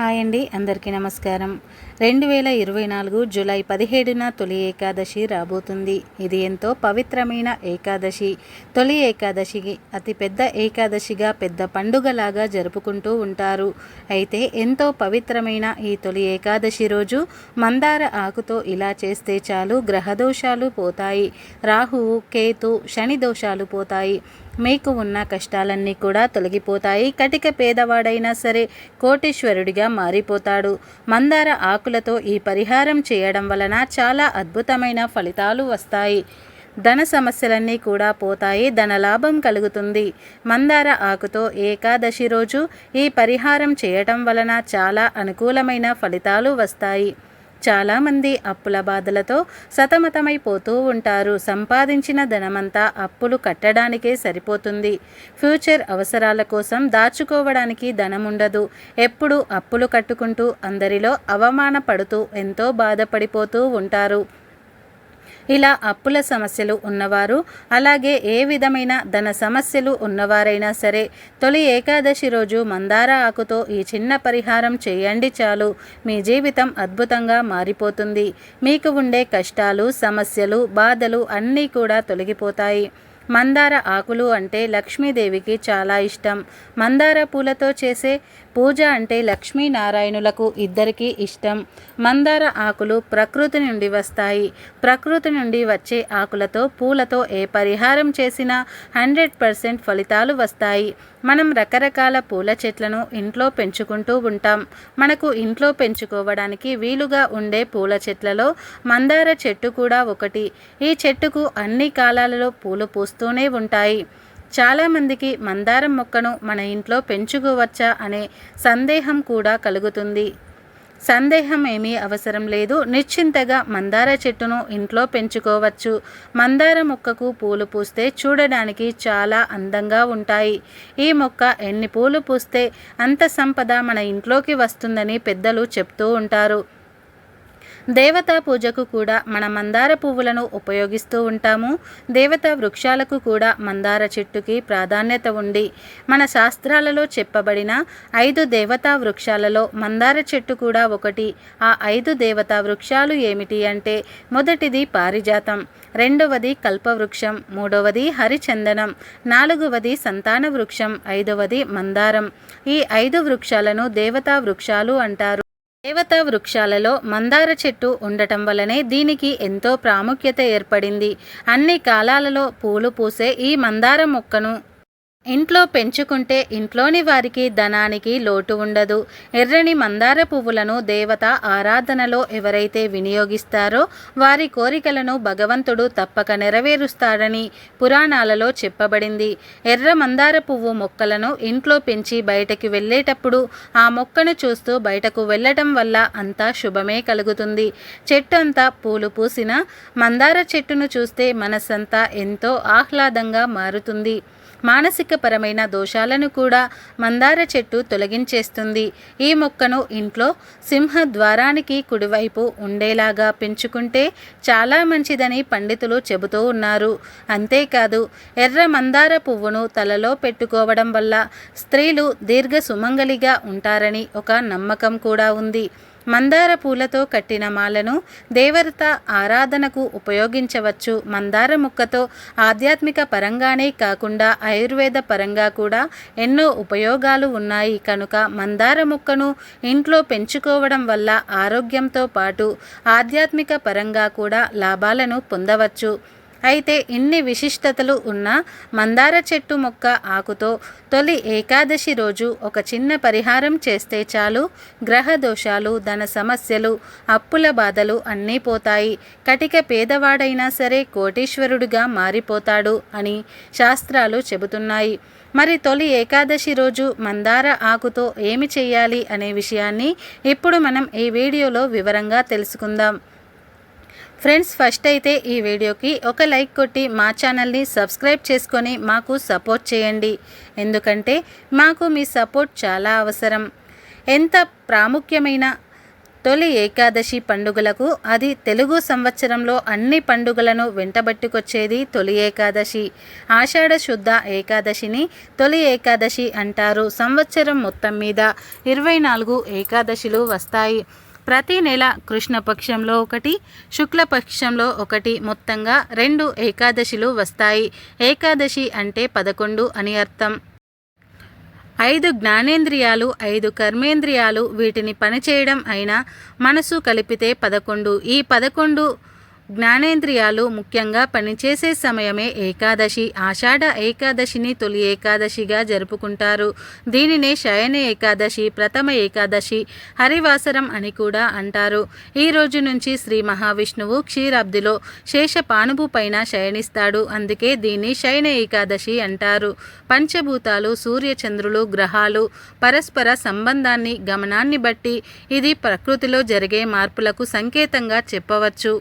Hi అండి అందరికీ నమస్కారం. రెండు వేల ఇరవై నాలుగు జూలై పదిహేడున తొలి ఏకాదశి రాబోతుంది. ఇది ఎంతో పవిత్రమైన ఏకాదశి. తొలి ఏకాదశికి అతిపెద్ద ఏకాదశిగా పెద్ద పండుగలాగా జరుపుకుంటూ ఉంటారు. అయితే ఎంతో పవిత్రమైన ఈ తొలి ఏకాదశి రోజు మందార ఆకుతో ఇలా చేస్తే చాలు గ్రహదోషాలు పోతాయి. రాహువు కేతు శని దోషాలు పోతాయి. మీకు ఉన్న కష్టాలన్నీ కూడా తొలగిపోతాయి. కటిక పేదవాడైనా సరే కోటీశ్వరుడిగా మారిపోతాడు. మందార ఆకులతో ఈ పరిహారం చేయడం వలన చాలా అద్భుతమైన ఫలితాలు వస్తాయి. ధన సమస్యలన్నీ కూడా పోతాయి. ధన లాభం కలుగుతుంది. మందార ఆకుతో ఏకాదశి రోజు ఈ పరిహారం చేయటం వలన చాలా అనుకూలమైన ఫలితాలు వస్తాయి. చాలామంది అప్పుల బాధలతో సతమతమైపోతూ ఉంటారు. సంపాదించిన ధనమంతా అప్పులు కట్టడానికే సరిపోతుంది. ఫ్యూచర్ అవసరాల కోసం దాచుకోవడానికి ధనం ఉండదు ఎప్పుడు అప్పులు కట్టుకుంటూ అందరిలో అవమానపడుతూ ఎంతో బాధపడిపోతూ ఉంటారు. ఇలా అప్పుల సమస్యలు ఉన్నవారు అలాగే ఏ విధమైన ధన సమస్యలు ఉన్నవారైనా సరే తొలి ఏకాదశి రోజు మందార ఆకుతో ఈ చిన్న పరిహారం చేయండి చాలు. మీ జీవితం అద్భుతంగా మారిపోతుంది. మీకు ఉండే కష్టాలు సమస్యలు బాధలు అన్నీ కూడా తొలగిపోతాయి. మందార ఆకులు అంటే లక్ష్మీదేవికి చాలా ఇష్టం. మందార పూలతో చేసే పూజ అంటే లక్ష్మీనారాయణులకు ఇద్దరికీ ఇష్టం. మందార ఆకులు ప్రకృతి నుండి వస్తాయి. ప్రకృతి నుండి వచ్చే ఆకులతో పూలతో ఏ పరిహారం చేసినా హండ్రెడ్ పర్సెంట్ ఫలితాలు వస్తాయి. మనం రకరకాల పూల చెట్లను ఇంట్లో పెంచుకుంటూ ఉంటాం. మనకు ఇంట్లో పెంచుకోవడానికి వీలుగా ఉండే పూల చెట్లలో మందార చెట్టు కూడా ఒకటి. ఈ చెట్టుకు అన్ని కాలాలలో పూలు పూస్తూనే ఉంటాయి. చాలామందికి మందారం మొక్కను మన ఇంట్లో పెంచుకోవచ్చా అనే సందేహం కూడా కలుగుతుంది. సందేహం ఏమీ అవసరం లేదు. నిశ్చింతగా మందార చెట్టును ఇంట్లో పెంచుకోవచ్చు. మందార మొక్కకు పూలు పూస్తే చూడడానికి చాలా అందంగా ఉంటాయి. ఈ మొక్క ఎన్ని పూలు పూస్తే అంత సంపద మన ఇంట్లోకి వస్తుందని పెద్దలు చెప్తూ ఉంటారు. దేవతా పూజకు కూడా మన మందార పువ్వులను ఉపయోగిస్తూ ఉంటాము. దేవతా వృక్షాలకు కూడా మందార చెట్టుకి ప్రాధాన్యత ఉంది మన శాస్త్రాలలో చెప్పబడిన ఐదు దేవతా వృక్షాలలో మందార చెట్టు కూడా ఒకటి. ఆ ఐదు దేవతా వృక్షాలు ఏమిటి అంటే మొదటిది పారిజాతం రెండవది కల్పవృక్షం మూడవది హరిచందనం నాలుగవది సంతాన వృక్షం ఐదవది మందారం. ఈ ఐదు వృక్షాలను దేవతా వృక్షాలు అంటారు. దేవతా వృక్షాలలో మందార చెట్టు ఉండటం వలనే దీనికి ఎంతో ప్రాముఖ్యత ఏర్పడింది. అన్ని కాలాలలో పూలు పూసే ఈ మందార మొక్కను ఇంట్లో పెంచుకుంటే ఇంట్లోని వారికి ధనానికి లోటు ఉండదు. ఎర్రని మందార పువ్వులను దేవత ఆరాధనలో ఎవరైతే వినియోగిస్తారో వారి కోరికలను భగవంతుడు తప్పక నెరవేరుస్తాడని పురాణాలలో చెప్పబడింది. ఎర్ర మందార పువ్వు మొక్కలను ఇంట్లో పెంచి బయటకి వెళ్ళేటప్పుడు ఆ మొక్కను చూస్తూ బయటకు వెళ్ళటం వల్ల అంతా శుభమే కలుగుతుంది. చెట్టు అంతా పూలు పూసిన మందార చెట్టును చూస్తే మనసంతా ఎంతో ఆహ్లాదంగా మారుతుంది. మానసిక పరమైన దోషాలను కూడా మందార చెట్టు తొలగించేస్తుంది. ఈ మొక్కను ఇంట్లో సింహ ద్వారానికి కుడివైపు ఉండేలాగా పెంచుకుంటే చాలా మంచిదని పండితులు చెబుతూ ఉన్నారు. అంతేకాదు ఎర్ర మందార పువ్వును తలలో పెట్టుకోవడం వల్ల స్త్రీలు దీర్ఘ సుమంగలిగా ఉంటారని ఒక నమ్మకం కూడా ఉంది. మందార పూలతో కట్టిన మాలను దేవత ఆరాధనకు ఉపయోగించవచ్చు. మందార ముక్కతో ఆధ్యాత్మిక పరంగానే కాకుండా ఆయుర్వేద పరంగా కూడా ఎన్నో ఉపయోగాలు ఉన్నాయి. కనుక మందార ముక్కను ఇంట్లో పెంచుకోవడం వల్ల ఆరోగ్యంతో పాటు ఆధ్యాత్మిక పరంగా కూడా లాభాలను పొందవచ్చు. అయితే ఇన్ని విశిష్టతలు ఉన్న మందార చెట్టు మొక్క ఆకుతో తొలి ఏకాదశి రోజు ఒక చిన్న పరిహారం చేస్తే చాలు. గ్రహ దోషాలు ధన సమస్యలు అప్పుల బాధలు అన్నీ పోతాయి. కటిక పేదవాడైనా సరే కోటీశ్వరుడిగా మారిపోతాడు అని శాస్త్రాలు చెబుతున్నాయి. మరి తొలి ఏకాదశి రోజు మందార ఆకుతో ఏమి చేయాలి అనే విషయాన్ని ఇప్పుడు మనం ఈ వీడియోలో వివరంగా తెలుసుకుందాం. ఫ్రెండ్స్ ఫస్ట్ అయితే ఈ వీడియోకి ఒక లైక్ కొట్టి మా ఛానల్ని సబ్స్క్రైబ్ చేసుకొని మాకు సపోర్ట్ చేయండి. ఎందుకంటే మాకు మీ సపోర్ట్ చాలా అవసరం. ఎంత ప్రాముఖ్యమైన తొలి ఏకాదశి పండుగలకు అది తెలుగు సంవత్సరంలో అన్ని పండుగలను వెంటబట్టుకొచ్చేది తొలి ఏకాదశి. ఆషాఢ శుద్ధ ఏకాదశిని తొలి ఏకాదశి అంటారు సంవత్సరం మొత్తం మీద. ఇరవై నాలుగు ఏకాదశిలు వస్తాయి. ప్రతి నెల కృష్ణపక్షంలో ఒకటి శుక్లపక్షంలో ఒకటి మొత్తంగా రెండు ఏకాదశిలు వస్తాయి. ఏకాదశి అంటే పదకొండు అని అర్థం. ఐదు జ్ఞానేంద్రియాలు ఐదు కర్మేంద్రియాలు వీటిని పనిచేయడం అయినా మనసు కలిపితే పదకొండు. ఈ పదకొండు జ్ఞానేంద్రియాలు ముఖ్యంగా పనిచేసే సమయమే ఏకాదశి ఆషాఢ ఏకాదశిని తొలి ఏకాదశిగా జరుపుకుంటారు. దీనినే శయన ఏకాదశి ప్రథమ ఏకాదశి హరివాసరం అని కూడా అంటారు. ఈ రోజు నుంచి శ్రీ మహావిష్ణువు క్షీరాబ్దిలో శేష పానుపు పైన శయనిస్తాడు. అందుకే దీన్ని శయన ఏకాదశి అంటారు. పంచభూతాలు సూర్యచంద్రులు గ్రహాలు పరస్పర సంబంధాన్ని గమనాన్ని బట్టి ఇది ప్రకృతిలో జరిగే మార్పులకు సంకేతంగా చెప్పవచ్చు.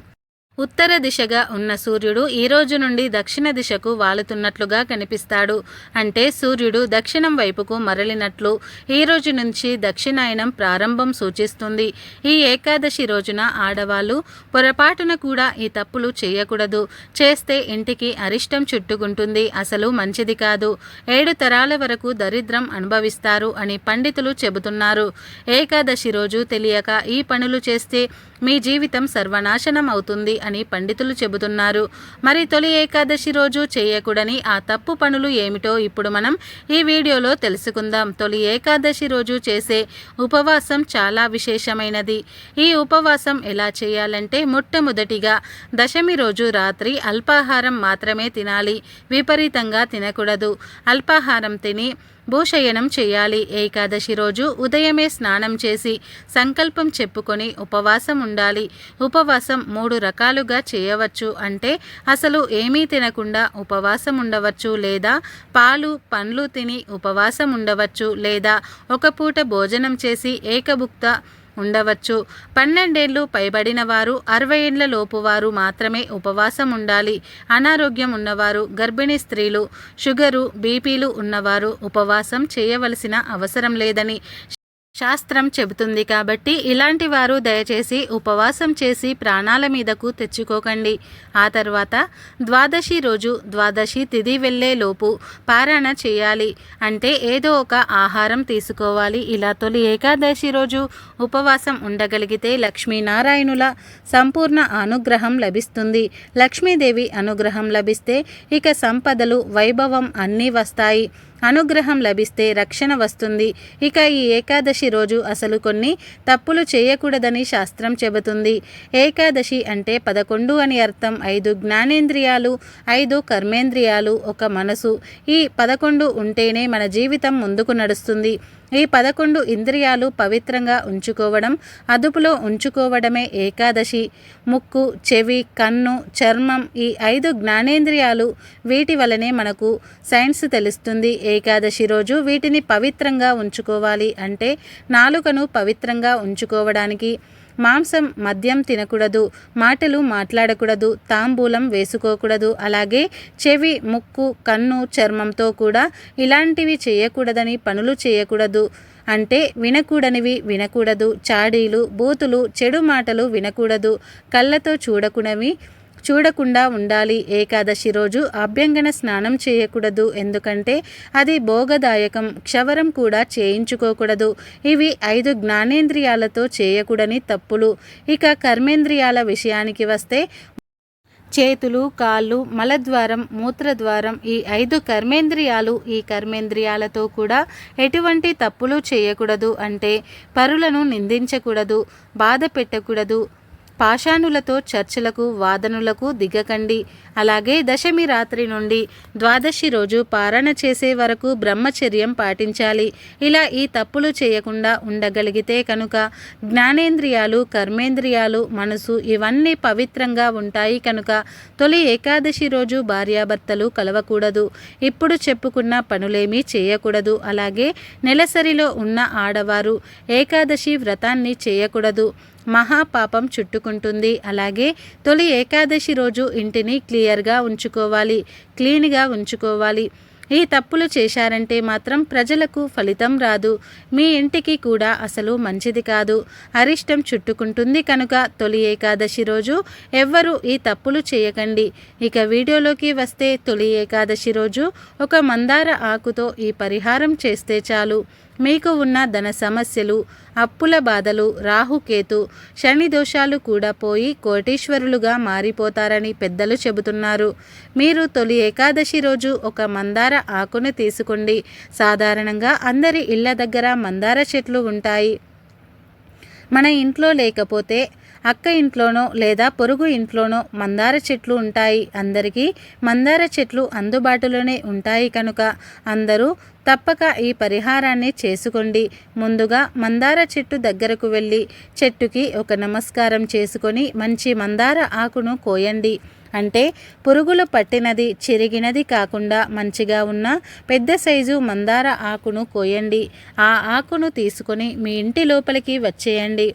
ఉత్తర దిశగా ఉన్న సూర్యుడు ఈ రోజు నుండి దక్షిణ దిశకు వాలుతున్నట్లుగా కనిపిస్తాడు. అంటే సూర్యుడు దక్షిణం వైపుకు మరలినట్లు ఈ రోజు నుంచి దక్షిణాయనం ప్రారంభం సూచిస్తుంది. ఈ ఏకాదశి రోజున ఆడవాళ్ళు పొరపాటున కూడా ఈ తప్పులు చేయకూడదు. చేస్తే ఇంటికి అరిష్టం చుట్టుకుంటుంది. అసలు మంచిది కాదు. ఏడు తరాల వరకు దరిద్రం అనుభవిస్తారు అని పండితులు చెబుతున్నారు. ఏకాదశి రోజు తెలియక ఈ పనులు చేస్తే మీ జీవితం సర్వనాశనం అవుతుంది అని పండితులు చెబుతున్నారు. మరి తొలి ఏకాదశి రోజు చేయకూడని ఆ తప్పు పనులు ఏమిటో ఇప్పుడు మనం ఈ వీడియోలో తెలుసుకుందాం. తొలి ఏకాదశి రోజు చేసే ఉపవాసం చాలా విశేషమైనది. ఈ ఉపవాసం ఎలా చేయాలంటే మొట్టమొదటిగా దశమి రోజు రాత్రి అల్పాహారం మాత్రమే తినాలి. విపరీతంగా తినకూడదు. అల్పాహారం తిని భూషయనం చేయాలి. ఏకాదశి రోజు ఉదయమే స్నానం చేసి సంకల్పం చెప్పుకొని ఉపవాసం ఉండాలి. ఉపవాసం మూడు రకాలుగా చేయవచ్చు. అంటే అసలు ఏమీ తినకుండా ఉపవాసం ఉండవచ్చు లేదా పాలు పండ్లు తిని ఉపవాసం ఉండవచ్చు లేదా ఒక పూట భోజనం చేసి ఏకభుక్త ఉండవచ్చు. పన్నెండేళ్ళు పైబడిన వారు అరవై ఏండ్ల లోపు వారు మాత్రమే ఉపవాసం ఉండాలి అనారోగ్యం ఉన్నవారు గర్భిణీ స్త్రీలు షుగరు బీపీలు ఉన్నవారు ఉపవాసం చేయవలసిన అవసరం లేదని శాస్త్రం చెబుతుంది కాబట్టి ఇలాంటి వారు దయచేసి ఉపవాసం చేసి ప్రాణాల మీదకు తెచ్చుకోకండి. ఆ తర్వాత ద్వాదశి రోజు ద్వాదశి తిది వెళ్ళేలోపు పారాయణ చేయాలి. అంటే ఏదో ఒక ఆహారం తీసుకోవాలి. ఇలా తొలి ఏకాదశి రోజు ఉపవాసం ఉండగలిగితే లక్ష్మీనారాయణుల సంపూర్ణ అనుగ్రహం లభిస్తుంది. లక్ష్మీదేవి అనుగ్రహం లభిస్తే ఇక సంపదలు వైభవం అన్నీ వస్తాయి. అనుగ్రహం లభిస్తే రక్షణ వస్తుంది. ఇక ఈ ఏకాదశి రోజు అసలు కొన్ని తప్పులు చేయకూడదని శాస్త్రం చెబుతుంది. ఏకాదశి అంటే పదకొండు అని అర్థం. ఐదు జ్ఞానేంద్రియాలు ఐదు కర్మేంద్రియాలు ఒక మనసు. ఈ పదకొండు ఉంటేనే మన జీవితం ముందుకు నడుస్తుంది. ఈ పదకొండు ఇంద్రియాలు పవిత్రంగా ఉంచుకోవడం అదుపులో ఉంచుకోవడమే ఏకాదశి. ముక్కు చెవి కన్ను చర్మం ఈ ఐదు జ్ఞానేంద్రియాలు వీటి వలనే మనకు సైన్స్ తెలుస్తుంది. ఏకాదశి రోజు వీటిని పవిత్రంగా ఉంచుకోవాలి అంటే నాలుకను పవిత్రంగా ఉంచుకోవడానికి మాంసం మద్యం తినకూడదు మాటలు మాట్లాడకూడదు తాంబూలం వేసుకోకూడదు అలాగే చెవి ముక్కు కన్ను చర్మంతో కూడా ఇలాంటివి చేయకూడదని పనులు చేయకూడదు. అంటే వినకూడనివి వినకూడదు చాడీలు బూతులు చెడు మాటలు వినకూడదు కళ్ళతో చూడకునవి చూడకుండా ఉండాలి. ఏకాదశి రోజు అభ్యంగన స్నానం చేయకూడదు. ఎందుకంటే అది భోగదాయకం. క్షవరం కూడా చేయించుకోకూడదు. ఇవి ఐదు జ్ఞానేంద్రియాలతో చేయకూడని తప్పులు. ఇక కర్మేంద్రియాల విషయానికి వస్తే చేతులు కాళ్ళు మలద్వారం మూత్రద్వారం ఈ ఐదు కర్మేంద్రియాలు ఈ కర్మేంద్రియాలతో కూడా ఎటువంటి తప్పులు చేయకూడదు. అంటే పరులను నిందించకూడదు. బాధ పెట్టకూడదు. పాషాణులతో చర్చలకు వాదనులకు దిగకండి. అలాగే దశమి రాత్రి నుండి ద్వాదశి రోజు పారణ చేసే వరకు బ్రహ్మచర్యం పాటించాలి. ఇలా ఈ తప్పులు చేయకుండా ఉండగలిగితే కనుక జ్ఞానేంద్రియాలు కర్మేంద్రియాలు మనసు ఇవన్నీ పవిత్రంగా ఉంటాయి కనుక తొలి ఏకాదశి రోజు భార్యాభర్తలు కలవకూడదు. ఇప్పుడు చెప్పుకున్న పనులేమీ చేయకూడదు. అలాగే నెలసరిలో ఉన్న ఆడవారు ఏకాదశి వ్రతాన్ని చేయకూడదు. మహాపాపం చుట్టుకుంటుంది. అలాగే తొలి ఏకాదశి రోజు ఇంటిని క్లియర్గా ఉంచుకోవాలి. క్లీన్గా ఉంచుకోవాలి. ఈ తప్పులు చేశారంటే మాత్రం ప్రజలకు ఫలితం రాదు. మీ ఇంటికి కూడా అసలు మంచిది కాదు. అరిష్టం చుట్టుకుంటుంది కనుక తొలి ఏకాదశి రోజు ఎవ్వరూ ఈ తప్పులు చేయకండి. ఇక వీడియోలోకి వస్తే తొలి ఏకాదశి రోజు ఒక మందార ఆకుతో ఈ పరిహారం చేస్తే చాలు. మీకు ఉన్న ధన సమస్యలు అప్పుల బాధలు రాహుకేతు శని దోషాలు కూడా పోయి కోటీశ్వరులుగా మారిపోతారని పెద్దలు చెబుతున్నారు. మీరు తొలి ఏకాదశి రోజు ఒక మందార ఆకును తీసుకోండి. సాధారణంగా అందరి ఇళ్ళ దగ్గర మందార చెట్లు ఉంటాయి. మన ఇంట్లో లేకపోతే అక్క ఇంట్లోనో లేదా పొరుగు ఇంట్లోనో మందార చెట్లు ఉంటాయి. అందరికీ మందార చెట్లు అందుబాటులోనే ఉంటాయి కనుక అందరూ తప్పక ఈ పరిహారాన్ని చేసుకోండి. ముందుగా మందార చెట్టు దగ్గరకు వెళ్ళి చెట్టుకి ఒక నమస్కారం చేసుకొని మంచి మందార ఆకును కోయండి. అంటే పురుగులు పట్టినది చిరిగినది కాకుండా మంచిగా ఉన్న పెద్ద సైజు మందార ఆకును కోయండి. ఆ ఆకును తీసుకొని మీ ఇంటి లోపలికి వచ్చేయండి.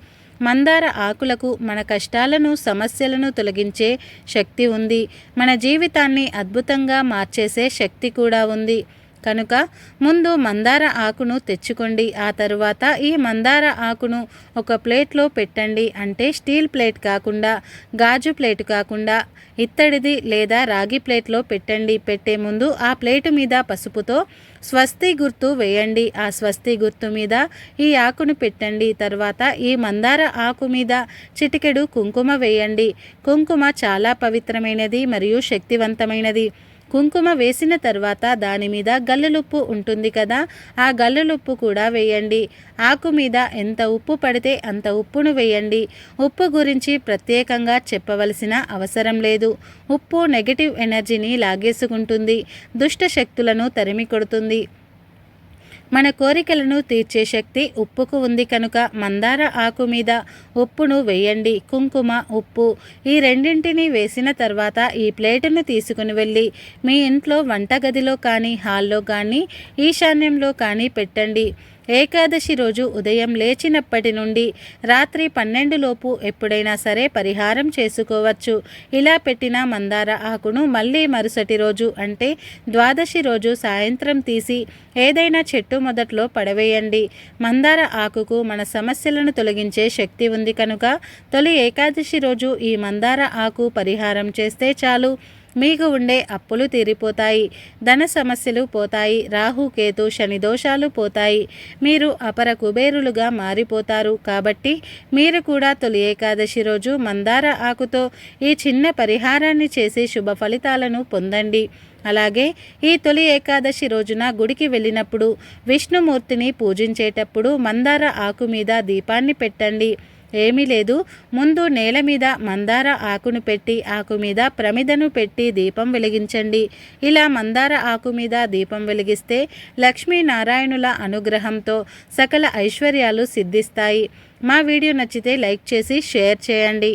మందార ఆకులకు మన కష్టాలను సమస్యలను తొలగించే శక్తి ఉంది. మన జీవితాన్ని అద్భుతంగా మార్చేసే శక్తి కూడా ఉంది. కనుక ముందు మందార ఆకును తెచ్చుకోండి. ఆ తరువాత ఈ మందార ఆకును ఒక ప్లేట్లో పెట్టండి. అంటే స్టీల్ ప్లేట్ కాకుండా గాజు ప్లేట్ కాకుండా ఇత్తడిది లేదా రాగి ప్లేట్లో పెట్టండి. పెట్టే ముందు ఆ ప్లేటు మీద పసుపుతో స్వస్తి గుర్తు వేయండి. ఆ స్వస్తి గుర్తు మీద ఈ ఆకును పెట్టండి. తర్వాత ఈ మందార ఆకు మీద చిటికెడు కుంకుమ వేయండి. కుంకుమ చాలా పవిత్రమైనది మరియు శక్తివంతమైనది. కుంకుమ వేసిన తర్వాత దాని మీద గల్లులుప్పు ఉంటుంది కదా ఆ గల్లులుప్పు కూడా వేయండి. ఆకు మీద ఎంత ఉప్పు పడితే అంత ఉప్పును వేయండి. ఉప్పు గురించి ప్రత్యేకంగా చెప్పవలసిన అవసరం లేదు. ఉప్పు నెగిటివ్ ఎనర్జీని లాగేసుకుంటుంది. దుష్ట శక్తులను తరిమి కొడుతుంది మన కోరికలను తీర్చే శక్తి ఉప్పుకు ఉంది కనుక మందార ఆకు మీద ఉప్పును వేయండి. కుంకుమ ఉప్పు ఈ రెండింటిని వేసిన తర్వాత ఈ ప్లేటును తీసుకుని వెళ్ళి మీ ఇంట్లో వంటగదిలో కానీ హాల్లో కానీ ఈశాన్యంలో కానీ పెట్టండి. ఏకాదశి రోజు ఉదయం లేచినప్పటి నుండి రాత్రి పన్నెండులోపు ఎప్పుడైనా సరే పరిహారం చేసుకోవచ్చు. ఇలా పెట్టిన మందార ఆకును మళ్ళీ మరుసటి రోజు అంటే ద్వాదశి రోజు సాయంత్రం తీసి ఏదైనా చెట్టు మొదట్లో పడవేయండి. మందార ఆకుకు మన సమస్యలను తొలగించే శక్తి ఉంది కనుక తొలి ఏకాదశి రోజు ఈ మందార ఆకు పరిహారం చేస్తే చాలు. మీకు ఉండే అప్పులు తీరిపోతాయి. ధన సమస్యలు పోతాయి. రాహు కేతు శని దోషాలు పోతాయి. మీరు అపర కుబేరులుగా మారిపోతారు. కాబట్టి మీరు కూడా తొలి ఏకాదశి రోజు మందార ఆకుతో ఈ చిన్న పరిహారాన్ని చేసి శుభ ఫలితాలను పొందండి. అలాగే ఈ తొలి ఏకాదశి రోజున గుడికి వెళ్ళినప్పుడు విష్ణుమూర్తిని పూజించేటప్పుడు మందార ఆకు మీద దీపాన్ని పెట్టండి. ఏమీ లేదు. ముందు నేల మీద మందార ఆకును పెట్టి ఆకు మీద ప్రమిదను పెట్టి దీపం వెలిగించండి. ఇలా మందార ఆకు మీద దీపం వెలిగిస్తే లక్ష్మీనారాయణుల అనుగ్రహంతో సకల ఐశ్వర్యాలు సిద్ధిస్తాయి. మా వీడియో నచ్చితే లైక్ చేసి షేర్ చేయండి.